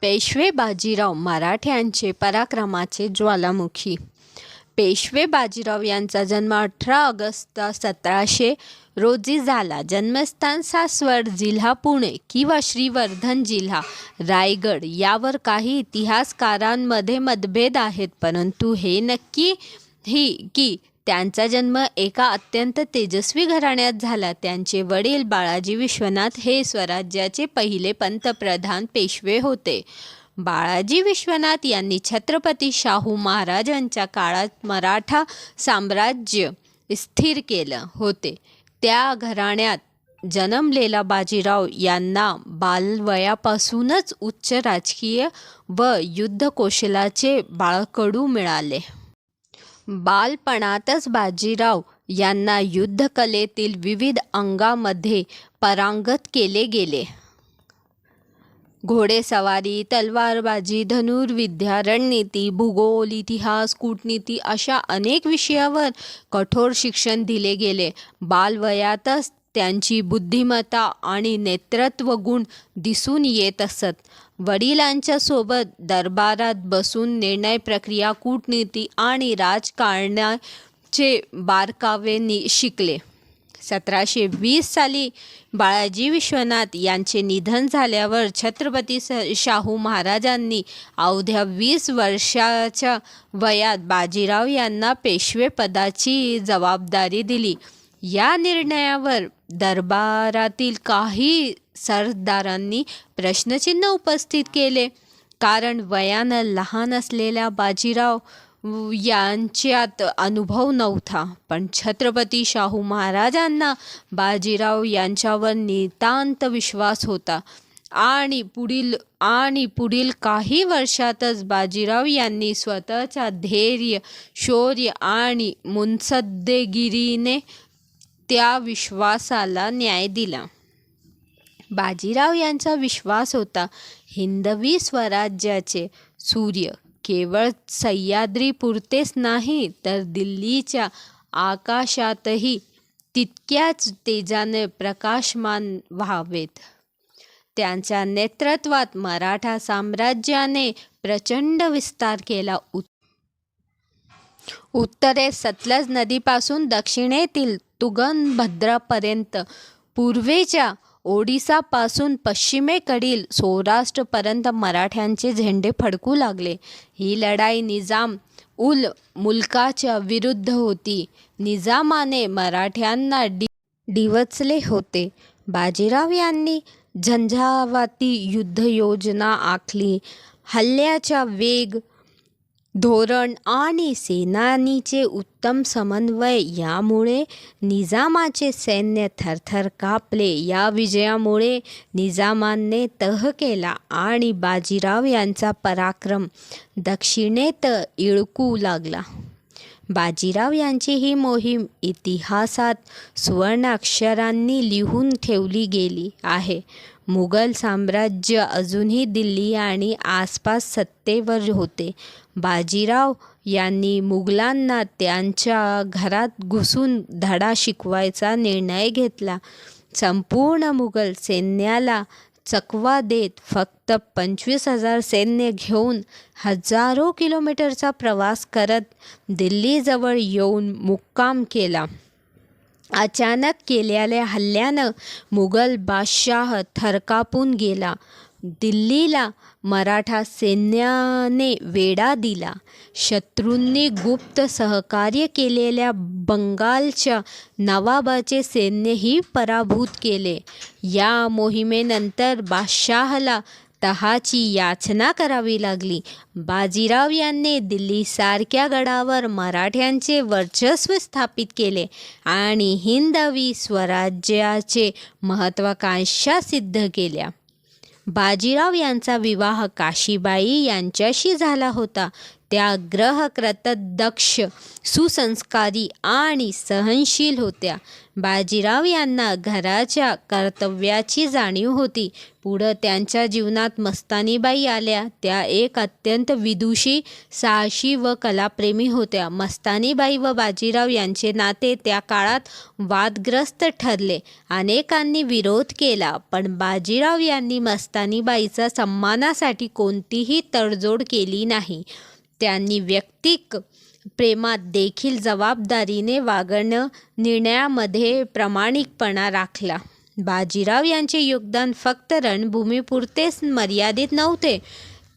पेशवे बाजीराव मराठ्यांचे पराक्रमाचे ज्वालामुखी. पेशवे बाजीराव यांचा जन्म अठरा ऑगस्ट सतराशे रोजी झाला. जन्मस्थान सासवड जिल्हा पुणे किंवा श्रीवर्धन जिल्हा रायगड यावर काही इतिहासकारांमध्ये मतभेद आहेत परंतु हे नक्की ही की त्यांचा जन्म एका अत्यंत तेजस्वी घराण्यात झाला. त्यांचे वडील बाळाजी विश्वनाथ हे स्वराज्याचे पहिले पंतप्रधान पेशवे होते. बाळाजी विश्वनाथ यांनी छत्रपती शाहू महाराजांच्या काळात मराठा साम्राज्य स्थिर केलं होते. त्या घराण्यात जन्मलेला बाजीराव यांना बालवयापासूनच उच्च राजकीय व युद्धकौशलाचे बाळकडू मिळाले. बालपणातच बाजीराव यांना युद्धकलेतील विविध अंगामध्ये परांगत केले गेले. घोडेसवारी तलवारबाजी धनुर्विद्या रणनीती भूगोल इतिहास कूटनीती अशा अनेक विषयावर कठोर शिक्षण दिले गेले. बालवयातच त्यांची बुद्धिमत्ता आणि नेतृत्व गुण दिसून येत असत. वडिलांच्या सोबत दरबारात बसून निर्णय प्रक्रिया कूटनीती आणि राजकारणाचे बारकावे नि शिकले. सतराशे वीस साली बाळाजी विश्वनाथ यांचे निधन झाल्यावर छत्रपती स शाहू महाराजांनी अवघ्या वीस वर्षाच्या वयात बाजीराव यांना पेशवेपदाची जबाबदारी दिली. या निर्णयावर दरबारातील काही सरदारांनी प्रश्नचिन्ह उपस्थित केले. कारण वयानं लहान असलेल्या बाजीराव यांच्यात अनुभव नव्हता. पण छत्रपती शाहू महाराजांना बाजीराव यांच्यावर नितांत विश्वास होता. आणि पुढील आणि पुढील काही वर्षातच बाजीराव यांनी स्वतःच्या धैर्य शौर्य आणि मुनसद्देगिरीने त्या विश्वासाला न्याय दिला. बाजीराव यांचा विश्वास होता हिंदवी स्वराज्याचे सूर्य केवळ सह्याद्रीपुरतेच नाही तर दिल्लीच्या आकाशातही तितक्याच तेजाने प्रकाशमान व्हावेत. त्यांच्या नेतृत्वात मराठा साम्राज्याने प्रचंड विस्तार केला. उत्तरेस सतलज नदीपासून दक्षिणेतील तुंगभद्रापर्यंत पूर्वेच्या ओडिसापासून पश्चिमेकडील सौराष्ट्रपर्यंत मराठ्यांचे झेंडे फडकू लागले. ही लढाई निजाम उल मुल्काच्या विरुद्ध होती. निजामाने मराठ्यांना डि डिवचले होते. बाजीराव यांनी झंझावाती युद्धयोजना आखली. हल्ल्याचा वेग धोरण आणि सेनानीचे उत्तम समन्वय यामुळे निजामाचे सैन्य थरथर कापले. या विजयामुळे निजामाने तह केला आणि बाजीराव यांचा पराक्रम दक्षिणेत इळकू लागला. बाजीराव यांची ही मोहीम इतिहासात सुवर्णाक्षरांनी लिहून ठेवली गेली आहे. मुघल साम्राज्य अजूनही दिल्ली आणि आसपास सत्तेवर होते. बाजीराव यांनी मुघलांना त्यांच्या घरात घुसून धडा शिकवायचा निर्णय घेतला. संपूर्ण मुघल सैन्याला चकवा देत फक्त पंचवीस हजार सैन्य घेऊन हजारो किलोमीटरचा प्रवास करत दिल्लीजवळ येऊन मुक्काम केला. अचानक केलेल्या हल्ल्यानं मुघल बादशाह थरकापून गेला. दिल्लीला मराठा सैन्याने वेढा दिला. शत्रूंनी गुप्त सहकार्य केलेल्या बंगालच्या नवाबाचे सैन्यही पराभूत केले. या मोहिमेनंतर बादशाहला तहाची याचना करावी लागली. बाजीराव यांनी दिल्लीसारख्या गडावर मराठ्यांचे वर्चस्व स्थापित केले आणि हिंदवी स्वराज्याचे महत्त्वाकांक्षा सिद्ध केल्या. बाजीराव यांचा विवाह काशीबाई यांच्याशी झाला होता. त्याग्रहकृत दक्ष सुसंस्कारी आणि सहनशील होत्या. बाजीराव यांना घराच्या कर्तव्याची जाणीव होती. पुढं त्यांच्या जीवनात मस्तानीबाई आल्या. त्या एक अत्यंत विदुषी साहसी व कलाप्रेमी होत्या. मस्तानीबाई व बाजीराव यांचे नाते त्या काळात वादग्रस्त ठरले. अनेकांनी विरोध केला पण बाजीराव यांनी मस्तानीबाईचा सन्मानासाठी कोणतीही तडजोड केली नाही. त्यांनी व्यक्तिक प्रेमात देखील जबाबदारीने वागणं निर्णयामध्ये प्रामाणिकपणा राखला. बाजीराव यांचे योगदान फक्त रणभूमीपुरतेच मर्यादित नव्हते.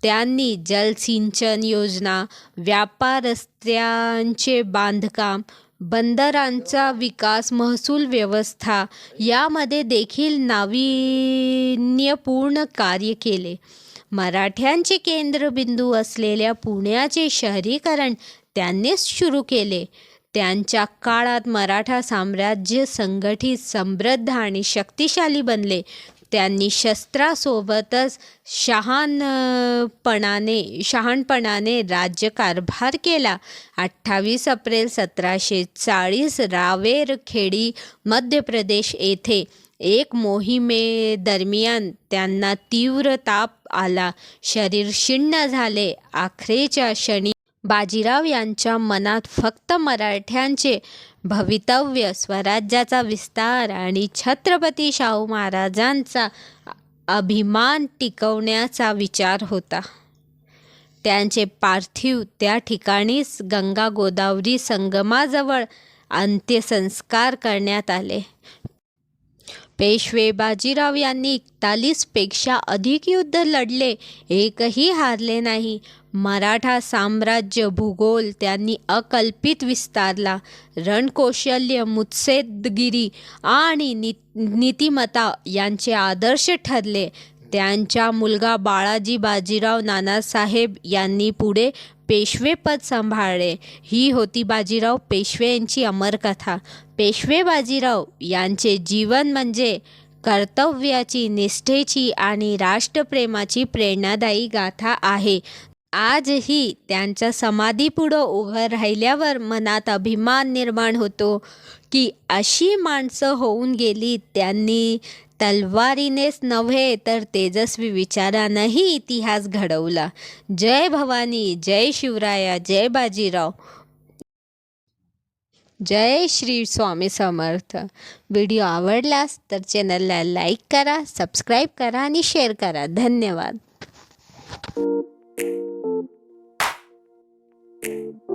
त्यांनी जलसिंचन योजना व्यापार रस्त्यांचे बांधकाम बंदरांचा विकास महसूल व्यवस्था यामध्ये देखील नाविन्यपूर्ण कार्य केले. मराठ्यांचे केंद्रबिंदू असलेल्या पुण्याचे शहरीकरण त्यांनीच सुरू केले. त्यांच्या काळात मराठा साम्राज्य संघटित समृद्ध आणि शक्तिशाली बनले. त्यांनी शस्त्रासोबतच शहाणपणाने शहाणपणाने राज्यकारभार केला. अठ्ठावीस एप्रिल सतराशे चाळीस रावेरखेडी मध्य प्रदेश येथे एक मोहिमेदरम्यान त्यांना तीव्र ताप आला. शरीर शिण्ण झाले. आखरेच्या क्षणी बाजीराव यांच्या मनात फक्त मराठ्यांचे भवितव्य स्वराज्याचा विस्तार आणि छत्रपती शाहू महाराजांचा अभिमान टिकवण्याचा विचार होता. त्यांचे पार्थिव त्या ठिकाणीच गंगा गोदावरी संगमाजवळ अंत्यसंस्कार करण्यात आले. पेशवे बाजीराव यांनी एकतालीसपेक्षा अधिक युद्ध लढले एकही हारले नाही. मराठा साम्राज्य भूगोल त्यांनी अकल्पित विस्तारला. रणकौशल्य मुत्सेदगिरी आणि नि नीतिमत्ता यांचे आदर्श ठरले. त्यांचा मुलगा बाळाजी बाजीराव नानासाहेब यांनी पुढे पेशवेपद सांभाळले. ही होती बाजीराव पेशवे यांची अमरकथा. पेशवे बाजीराव यांचे जीवन म्हणजे कर्तव्याची निष्ठेची आणि राष्ट्रप्रेमाची प्रेरणादायी गाथा आहे. आजही त्यांच्या समाधीपुढं उभं राहिल्यावर मनात अभिमान निर्माण होतो की अशी माणसं होऊन गेली त्यांनी. तलवारीनेच नव्हे तर तेजस्वी विचारानंही इतिहास घडवला. जय भवानी जय शिवराया जय बाजीराव. जय श्री स्वामी समर्थ. व्हिडिओ आवडलास तर चॅनलला लाईक करा सबस्क्राईब करा आणि शेअर करा. धन्यवाद. you.